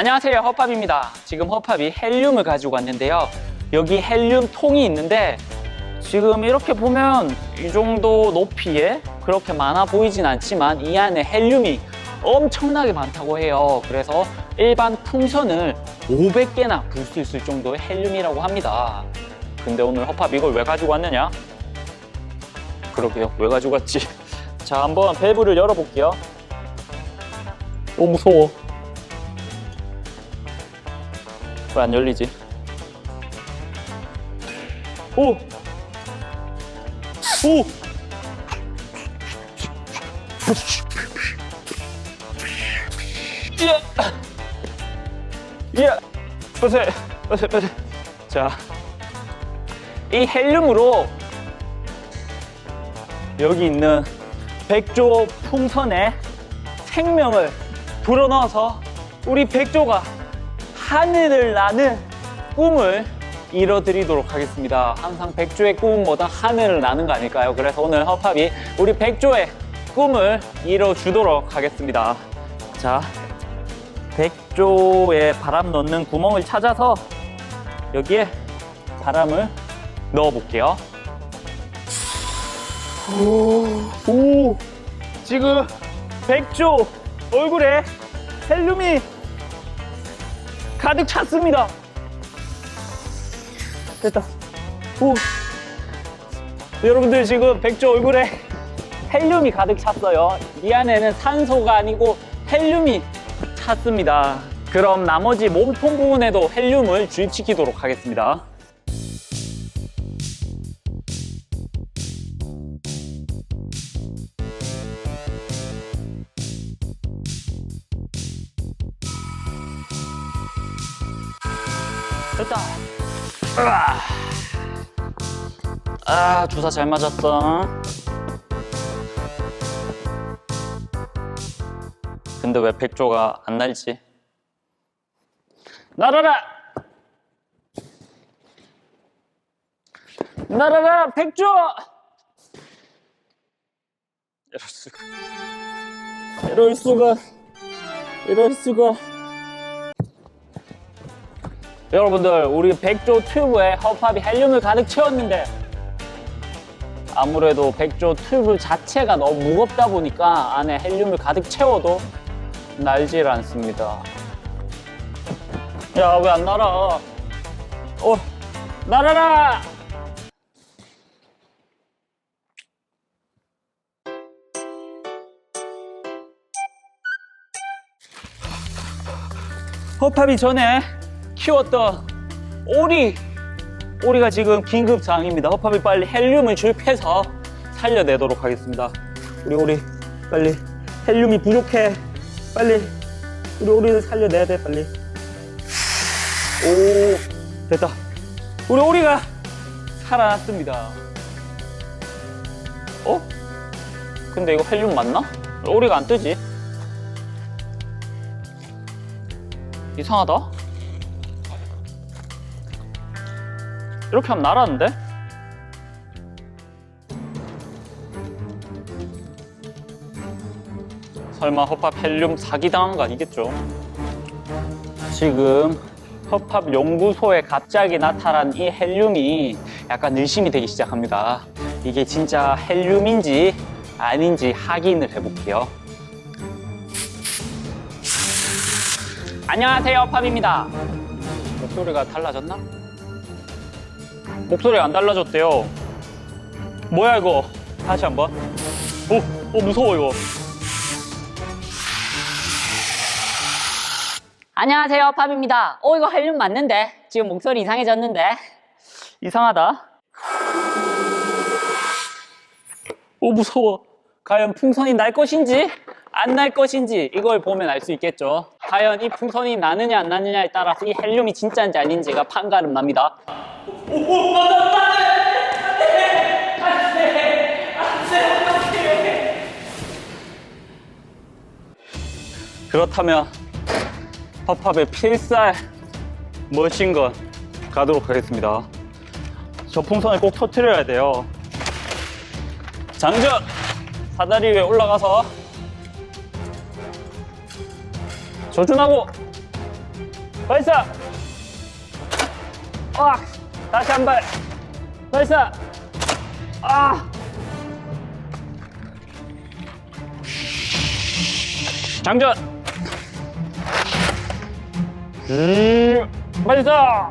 안녕하세요. 허팝입니다. 지금 허팝이 헬륨을 가지고 왔는데요. 여기 헬륨 통이 있는데 지금 이렇게 보면 이 정도 높이에 그렇게 많아 보이진 않지만 이 안에 헬륨이 엄청나게 많다고 해요. 그래서 일반 풍선을 500개나 불 수 있을 정도의 헬륨이라고 합니다. 근데 오늘 허팝 이걸 왜 가지고 왔느냐? 그러게요. 왜 가지고 왔지? 자 한번 밸브를 열어볼게요. 오 무서워 왜 안 열리지? 오! 오! 예! 예! 보세요! 보세요! 보세요! 자, 이 헬륨으로 여기 있는 백조 풍선에 생명을 불어넣어서 우리 백조가 하늘을 나는 꿈을 이뤄드리도록 하겠습니다. 항상 백조의 꿈은 뭐다 하늘을 나는 거 아닐까요? 그래서 오늘 허팝이 우리 백조의 꿈을 이뤄주도록 하겠습니다. 자, 백조에 바람 넣는 구멍을 찾아서 여기에 바람을 넣어볼게요. 오, 오, 지금 백조 얼굴에 헬륨이 가득 찼습니다. 됐다. 오. 여러분들 지금 백조 얼굴에 헬륨이 가득 찼어요. 이 안에는 산소가 아니고 헬륨이 찼습니다. 그럼 나머지 몸통 부분에도 헬륨을 주입시키도록 하겠습니다. 됐다. 으아. 아, 주사 잘 맞았어. 근데 왜 백조가 안 날지? 날아라! 날아라, 백조! 이럴 수가. 이럴 수가. 이럴 수가. 여러분들 우리 백조 튜브에 허팝이 헬륨을 가득 채웠는데 아무래도 백조 튜브 자체가 너무 무겁다 보니까 안에 헬륨을 가득 채워도 날질 않습니다. 야 왜 안 날아? 어 날아라! 허팝이 전에 키웠던 오리 오리가 지금 긴급 상황입니다. 허팝이 빨리 헬륨을 주입해서 살려내도록 하겠습니다. 우리 오리 빨리 헬륨이 부족해. 빨리 우리 오리를 살려내야 돼 빨리. 오 됐다. 우리 오리가 살아났습니다. 어? 근데 이거 헬륨 맞나? 오리가 안 뜨지? 이상하다. 이렇게 하면 날았는데? 설마 허팝 헬륨 사기당한 거 아니겠죠? 지금 허팝 연구소에 갑자기 나타난 이 헬륨이 약간 의심이 되기 시작합니다. 이게 진짜 헬륨인지 아닌지 확인을 해볼게요. 안녕하세요, 팝입니다. 목소리가 달라졌나? 목소리가 안 달라졌대요. 뭐야 이거? 다시 한번. 오, 오 무서워 이거. 안녕하세요, 팝입니다. 어, 이거 헬륨 맞는데? 지금 목소리 이상해졌는데? 이상하다. 오 무서워. 과연 풍선이 날 것인지 안 날 것인지 이걸 보면 알 수 있겠죠. 과연 이 풍선이 나느냐 안 나느냐에 따라서 이 헬륨이 진짜인지 아닌지가 판가름 납니다. 그렇다면 팝팝의 필살 머신건 가도록 하겠습니다. 저 풍선을 꼭 터트려야 돼요. 장전! 사다리 위에 올라가서 조준하고 나이스! 아, 다시 한 발. 나이스! 아! 장전! 음, 나이스! 아,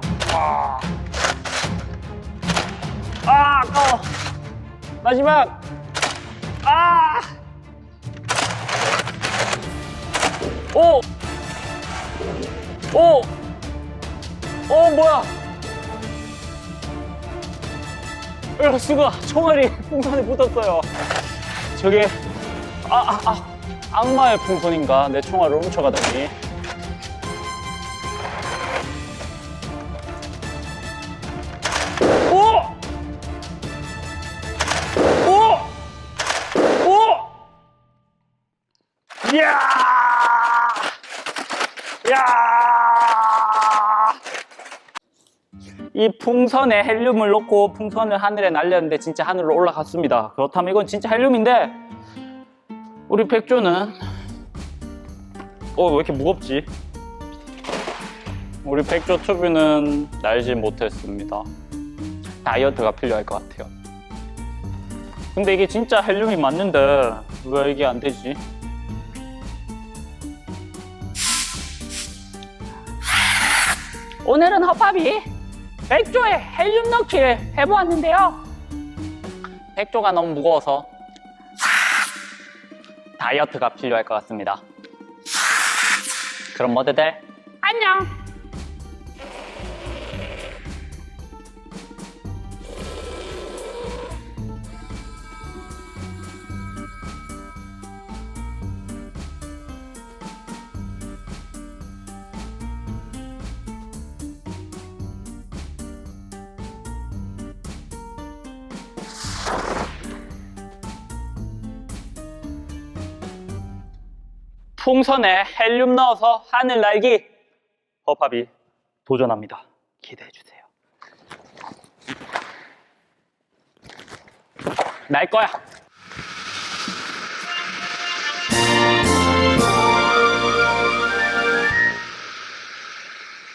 아, 아까워. 마지막! 아! 오! 오! 어, 뭐야? 야, 수가 총알이 풍선에 붙었어요. 저게, 아, 아, 아, 악마의 풍선인가? 내 총알을 훔쳐가다니. 이야! 야! 이 풍선에 헬륨을 넣고 풍선을 하늘에 날렸는데 진짜 하늘로 올라갔습니다. 그렇다면 이건 진짜 헬륨인데 우리 백조는 어 왜 이렇게 무겁지? 우리 백조 투비는 날지 못했습니다. 다이어트가 필요할 것 같아요. 근데 이게 진짜 헬륨이 맞는데 왜 이게 안 되지? 오늘은 허팝이 백조에 헬륨 넣기를 해보았는데요. 백조가 너무 무거워서 다이어트가 필요할 것 같습니다. 그럼 모두들 안녕. 풍선에 헬륨 넣어서 하늘 날기 허팝이 도전합니다. 기대해 주세요. 날 거야.